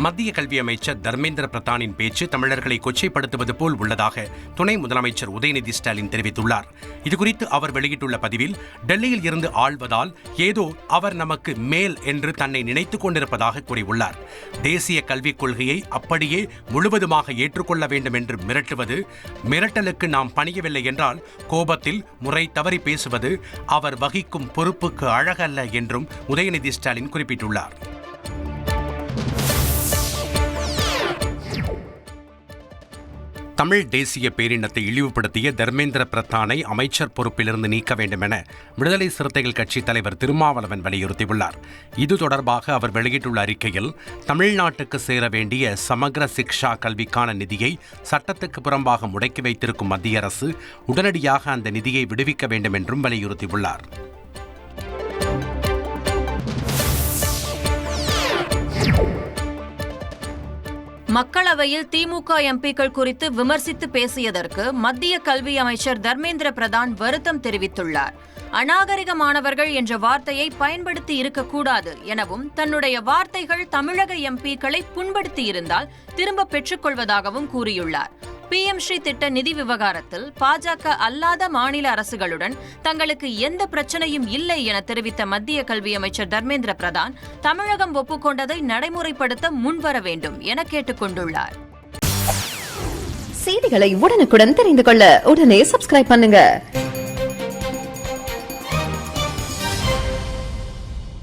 மத்திய கல்வி அமைச்சர் தர்மேந்திர பிரதானின் பேச்சு தமிழர்களை கொச்சைப்படுத்துவது போல் உள்ளதாக துணை முதலமைச்சர் உதயநிதி ஸ்டாலின் தெரிவித்துள்ளார். இதுகுறித்து அவர் வெளியிட்டுள்ள பதிவில் டெல்லியில் இருந்து ஆள்வதால் ஏதோ அவர் நமக்கு மேல் என்று தன்னை நினைத்துக் கொண்டிருப்பதாக கூறியுள்ளார். தேசிய கல்விக் கொள்கையை அப்படியே முழுவதுமாக ஏற்றுக்கொள்ள வேண்டும் என்று மிரட்டுவது மிரட்டலுக்கு நாம் பணியவில்லை என்றால் கோபத்தில் முறை தவறி பேசுவது அவர் வகிக்கும் பொறுப்புக்கு அழகல்ல என்றும் உதயநிதி ஸ்டாலின் குறிப்பிட்டுள்ளார். தமிழ் தேசிய பேரினத்தை இழிவுபடுத்திய தர்மேந்திர பிரதானை அமைச்சர் பொறுப்பிலிருந்து நீக்க வேண்டும் என விடுதலை சிறுத்தைகள் கட்சித் தலைவர் திருமாவளவன் வலியுறுத்தியுள்ளார். இது தொடர்பாக அவர் வெளியிட்டுள்ள அறிக்கையில் தமிழ்நாட்டுக்கு சேர வேண்டிய சமக்ர சிக்ஷா கல்விக்கான நிதியை சட்டத்துக்கு புறம்பாக முடக்கி வைத்திருக்கும் மத்திய அரசு உடனடியாக அந்த நிதியை விடுவிக்க வேண்டும் என்றும் வலியுறுத்தியுள்ளார். மக்களவையில் திமுக எம்பிக்கள் குறித்து விமர்சித்து பேசியதற்கு மத்திய கல்வி அமைச்சர் தர்மேந்திர பிரதான் வருத்தம் தெரிவித்துள்ளார். அநாகரிகமானவர்கள் என்ற வார்த்தையை பயன்படுத்தி இருக்கக்கூடாது எனவும் தன்னுடைய வார்த்தைகள் தமிழக எம்பிக்களை புண்படுத்தி இருந்தால் திரும்ப பெற்றுக்கொள்வதாகவும் கூறியுள்ளார். பிஎம் ஸ்ரீ திட்ட நிதி விவகாரத்தில் பாஜக அல்லாத மாநில அரசுகளுடன் தங்களுக்கு எந்த பிரச்சனையும் இல்லை என தெரிவித்த மத்திய கல்வி அமைச்சர் தர்மேந்திர பிரதான் தமிழகம் ஒப்புக்கொண்டதை நடைமுறைப்படுத்த முன்வர வேண்டும் என கேட்டுக் கொண்டுள்ளார் செய்திகளை உடனுக்குடன் தெரிந்து கொள்ள உடனே சப்ஸ்கிரைப் பண்ணுங்க.